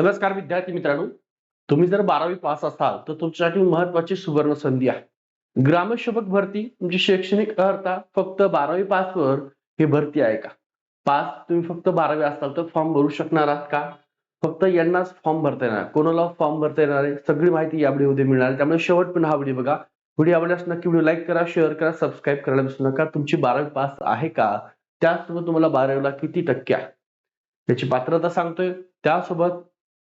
नमस्कार विद्यार्थी मित्रांनो. तुम्ही जर बारावी पास असाल तर तुमच्यासाठी महत्वाची सुवर्ण संधी आहे. ग्रामसेवक भरती तुमची शैक्षणिक अर्हता फक्त बारावी पासवर हे भरती आहे का? पास तुम्ही फक्त बारावी असाल तर फॉर्म भरू शकणार आहात का? फक्त यांनाच फॉर्म भरता येणार. कोणाला फॉर्म भरता येणार आहे? सगळी माहिती या व्हिडिओमध्ये मिळणार. आहे त्यामुळे शेवट पण हा व्हिडिओ बघा. व्हिडिओ आवडल्यास नक्की व्हिडिओ लाईक करा शेअर करा सबस्क्राईब करायला विसरू नका. तुमची बारावी पास आहे का? त्याचसोबत तुम्हाला बारावीला किती टक्के आहे? त्याची पात्रता सांगतोय. त्यासोबत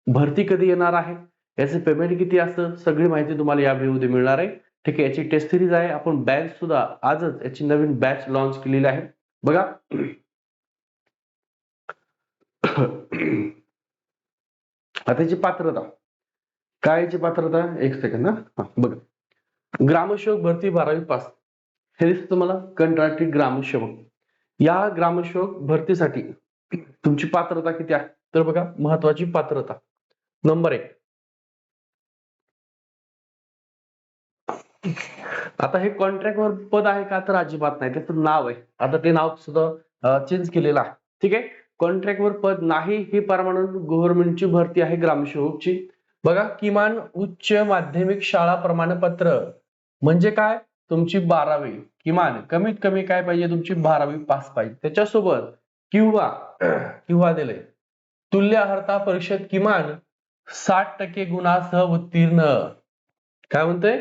भरती कधी येणार आहे? याचे पेमेंट किती असतं? सगळी माहिती तुम्हाला या व्हिडिओमध्ये मिळणार आहे. ठीक आहे याची टेस्ट सिरीज आहे. आपण बॅच सुद्धा आजच याची नवीन बॅच लॉन्च केलेली आहे. बघा. आता याची पात्रता. काय याची पात्रता? एक सेकंद हा बघा. ग्रामसेवक भरती बारावी पास. हे दिसतं तुम्हाला? कंत्राटी ग्रामसेवक. या ग्रामसेवक भरतीसाठी तुमची पात्रता किती आहे? तर बघा महत्वाची पात्रता. नंबर एक. आता हे कॉन्ट्रॅक्ट वर पद आहे का? तर अजिबात नाही. त्याचं नाव आहे. आता ते नाव सुद्धा चेंज केलेलं आहे. ठीक आहे? कॉन्ट्रॅक्ट वर पद नाही ही परमानंट गव्हर्नमेंटची भरती आहे ग्रामसेवकची. बघा किमान उच्च माध्यमिक शाळा प्रमाणपत्र म्हणजे काय? तुमची बारावी. किमान कमीत कमी काय पाहिजे? तुमची बारावी पास पाहिजे. त्याच्यासोबत किंवा किंवा दिले तुल्य अर्हता परिषद किमान साठ टक्के गुणासह उत्तीर्ण. काय म्हणते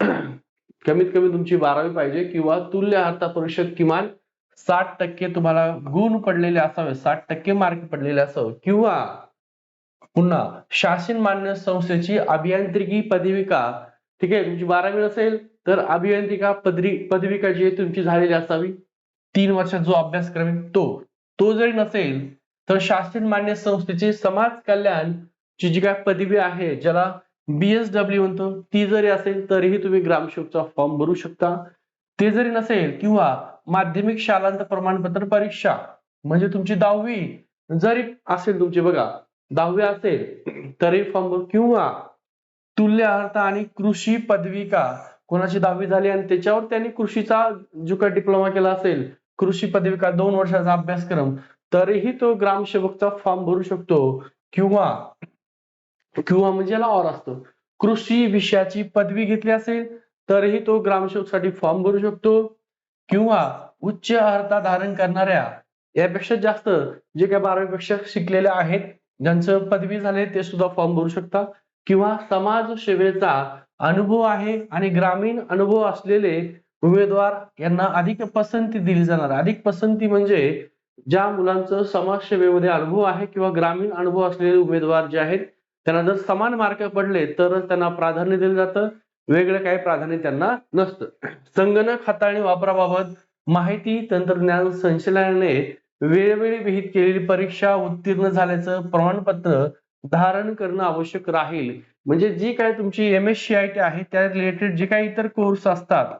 कमीत कमी तुमची बारावी पाहिजे किंवा तुल्य अर्हता परिषद किमान साठ टक्के तुम्हाला गुण पडलेले असावे साठ टक्के मार्क पडलेले असावे. किंवा पुन्हा शासन मान्य संस्थेची अभियांत्रिकी पदविका. ठीक आहे तुमची बारावी नसेल तर अभियांत्रिका पदवी पदविका जी आहे तुमची झालेली असावी. तीन वर्षात जो अभ्यासक्रम आहे तो. तो जरी नसेल तर शासन मान्य संस्थेची समाज कल्याण ची जी काय पदवी आहे ज्याला बीएसडब्ल्यू म्हणतो ती जरी असेल तरीही तुम्ही ग्रामसेवकचा फॉर्म भरू शकता. ते जरी नसेल किंवा माध्यमिक शालांत प्रमाणपत्र परीक्षा म्हणजे तुमची दहावी जरी असेल तुमची बघा दहावी असेल तरी फॉर्म किंवा तुल्य अर्थ आणि कृषी पदविका कोणाची दहावी झाली आणि त्याच्यावर त्यांनी कृषीचा जो काही डिप्लोमा केला असेल कृषी पदविका दोन वर्षाचा अभ्यासक्रम तरीही तो ग्रामसेवकचा फॉर्म भरू शकतो. किंवा किंवा म्हणजे याला और असतो. कृषी विषयाची पदवी घेतली असेल तरीही तो ग्रामसेवकसाठी फॉर्म भरू शकतो. किंवा उच्च अर्हता धारण करणाऱ्या यापेक्षा जास्त जे काही बारावीपेक्षा शिकलेले आहेत ज्यांचं पदवी झाले ते सुद्धा फॉर्म भरू शकता. किंवा समाज सेवेचा अनुभव आहे आणि ग्रामीण अनुभव असलेले उमेदवार यांना अधिक पसंती दिली जाणार. अधिक पसंती म्हणजे ज्या मुलांचं समाजसेवेमध्ये अनुभव आहे किंवा ग्रामीण अनुभव असलेले उमेदवार जे आहेत त्यांना जर समान मार्क पडले तरच त्यांना प्राधान्य दिलं जातं. वेगळं काही प्राधान्य त्यांना नसतं. संगणक हाताळणी वापराबाबत माहिती तंत्रज्ञान संचालनाने वेळोवेळी विहित केलेली परीक्षा उत्तीर्ण झाल्याचं प्रमाणपत्र धारण करणं आवश्यक राहील. म्हणजे जी काय तुमची M S C I T आहे त्या रिलेटेड जे काही इतर कोर्स असतात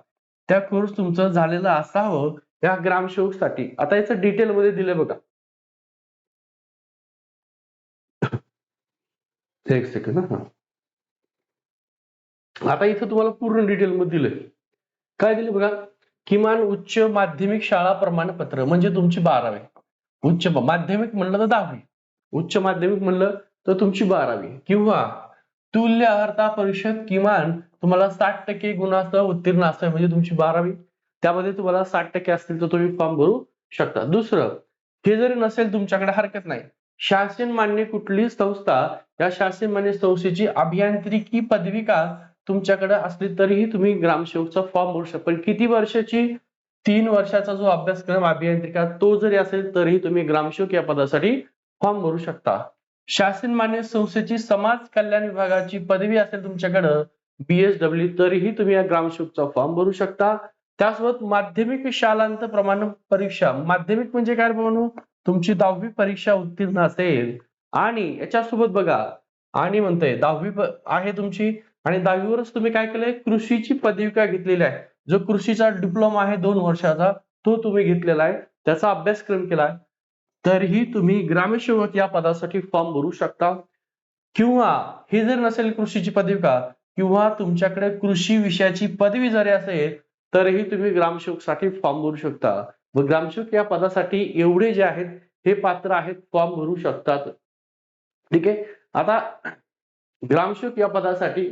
त्या कोर्स तुमचं झालेलं असावं या ग्रामसेवकसाठी. आता याचं डिटेलमध्ये दिलं बघा. एक सेकंड हा आता इथं तुम्हाला पूर्ण डिटेलमध्ये दिलंय. काय दिलं बघा? किमान उच्च माध्यमिक शाळा प्रमाणपत्र म्हणजे तुमची बारावी. उच्च माध्यमिक म्हणलं तर दहावी. उच्च माध्यमिक म्हणलं तर तुमची बारावी. किंवा तुल्य अर्हता परिषद किमान तुम्हाला साठ टक्के गुणासह उत्तीर्ण असतं म्हणजे तुमची बारावी. त्यामध्ये तुम्हाला साठ टक्के असतील तर तुम्ही फॉर्म भरू शकता. दुसरं हे जरी नसेल तुमच्याकडे हरकत नाही. शासन मान्य कुठली संस्था या शासन मान्य संस्थेची अभियांत्रिकी पदविका तुमच्याकडे असली तरीही तुम्ही ग्रामसेवकचा फॉर्म भरू शकता. पण किती वर्षाची? तीन वर्षाचा जो अभ्यासक्रम अभियांत्रिका तो जरी असेल तरीही तुम्ही ग्रामसेवक या पदासाठी फॉर्म भरू शकता. शासन मान्य संस्थेची समाज कल्याण विभागाची पदवी असेल तुमच्याकडं बीएसडब्ल्यू तरीही तुम्ही या ग्रामसेवकचा फॉर्म भरू शकता. त्यासोबत माध्यमिक शालांत प्रमाण परीक्षा माध्यमिक म्हणजे काय म्हणू तुमची दहावी परीक्षा उत्तीर्ण असेल आणि याच्यासोबत बघा आणि म्हणतोय दहावी आहे तुमची आणि दहावीवरच तुम्ही काय केलंय? कृषीची पदविका घेतलेली आहे. जो कृषीचा डिप्लोमा आहे दोन वर्षाचा तो तुम्ही घेतलेला आहे. त्याचा अभ्यासक्रम केलाय तरीही तुम्ही ग्रामसेवक या पदासाठी फॉर्म भरू शकता. किंवा हे जर नसेल कृषीची पदविका किंवा तुमच्याकडे कृषी विषयाची पदवी जरी असेल तरीही तुम्ही ग्रामसेवकसाठी फॉर्म भरू शकता. व ग्रामसेवक या पदासाठी एवढे जे आहेत हे पात्र आहेत फॉर्म भरू शकतात. ठीक आहे? आता ग्रामसेवक या पदासाठी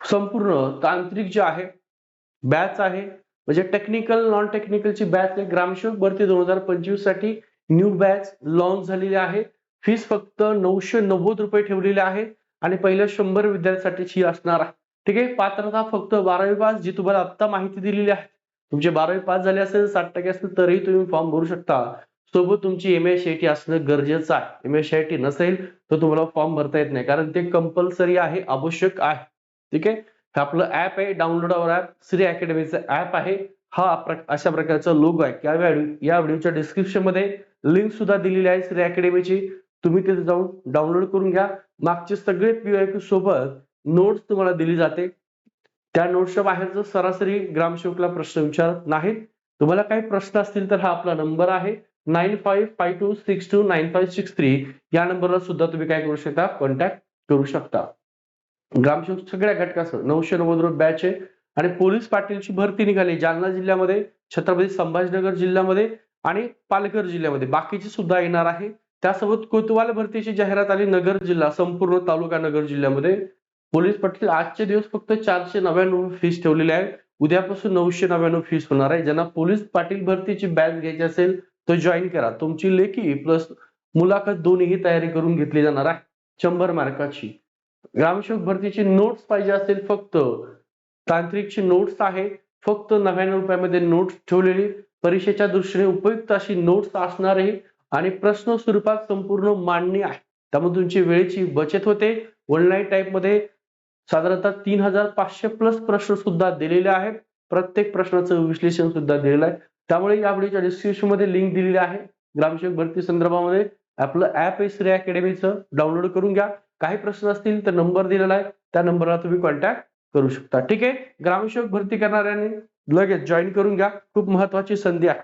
संपूर्ण तांत्रिक जे आहे बॅच आहे म्हणजे टेक्निकल नॉन टेक्निकलची बॅच आहे. ग्रामसेवक भरती दोन हजार पंचवीससाठी न्यू बॅच लॉन्च झालेली आहे. फीस फक्त नऊशे नव्वद रुपये ठेवलेली आहे आणि पहिल्या शंभर विद्यार्थ्यांसाठीची असणार आहे. ठीक आहे? पात्रता फक्त बारावी पास जी तुम्हाला आता माहिती दिलेली आहे. तुमचे बारावी पास झाले असेल साठ टक्के असेल तरीही तुम्ही फॉर्म भरू शकता. सोबत तुमची एम एस टी असणं गरजेचं आहे. एम एस टी नसेल तर तुम्हाला फॉर्म भरता येत नाही. कारण ते कंपल्सरी आहे आवश्यक आहे. ठीक आहे? हे आपलं ऍप आहे डाउनलोड ऍप श्री अकॅडमीचं ऍप आहे. हा प्र- अशा प्रकारचा लोगो आहे. या व्हिडिओ व्हिडिओच्या डिस्क्रिप्शनमध्ये लिंक सुद्धा दिलेली आहे श्री अकॅडमीची तुम्ही तिथे जाऊन डाउनलोड करून घ्या. मागचे सगळे पी सोबत नोट्स तुम्हाला दिली जाते. त्या नोट्सच्या बाहेरचं सरासरी ग्रामसेवकला प्रश्न विचारत नाहीत तुम्हाला काही प्रश्न असतील तर हा आपला नंबर आहे nine five five two six two nine five six three. या नंबरला सुद्धा तुम्ही काय करू शकता? कॉन्टॅक्ट करू शकता. ग्रामसेवक सगळ्या घटकासह नऊशे नव्वद रुपये बॅच आहे आणि पोलीस पाटीलची भरती निघाली जालना जिल्ह्यामध्ये छत्रपती संभाजीनगर जिल्ह्यामध्ये आणि पालघर जिल्ह्यामध्ये. बाकीची सुद्धा येणार आहे. त्यासोबत कोतवाल भरतीची जाहिरात आली नगर जिल्हा संपूर्ण तालुका नगर जिल्ह्यामध्ये. पोलीस पाटील आजचे दिवस फक्त चारशे नव्याण्णव फीस ठेवलेली आहे उद्यापासून नऊशे नव्याण्णव फीस होणार आहे. ज्यांना पोलीस पाटील भरतीची बॅच घ्यायची असेल तर जॉईन करा. तुमची लेखी प्लस मुलाखत दोन्हीही तयारी करून घेतली जाणार आहे. शंभर मार्काची. ग्रामसेवक भरतीची नोट्स पाहिजे असेल फक्त. तांत्रिकची नोट्स आहे फक्त नव्याण्णव रुपयामध्ये नोट्स ठेवलेली. परीक्षेच्या दृष्टीने उपयुक्त अशी नोट्स असणार आहे आणि प्रश्न स्वरूपात संपूर्ण मांडणी आहे. त्यामुळे तुमची वेळेची बचत होते. ऑनलाईन टाईपमध्ये साधारणतः तीन हजार पाचशे प्लस प्रश्न सुद्धा दिलेले आहेत. प्रत्येक प्रश्नाचं विश्लेषण सुद्धा दिलेलं आहे. त्यामुळे यापुढेच्या डिस्क्रिप्शनमध्ये लिंक दिलेली आहे. ग्रामसेवक भरती संदर्भामध्ये आपलं ऍप आहे श्री अकॅडमीचं. डाउनलोड करून घ्या. काही प्रश्न असतील तर नंबर दिलेला आहे. त्या नंबरला तुम्ही कॉन्टॅक्ट करू शकता. ठीक आहे? ग्रामसेवक भरती करणाऱ्यांनी लगेच जॉईन करून घ्या. खूप महत्वाची संधी आहे.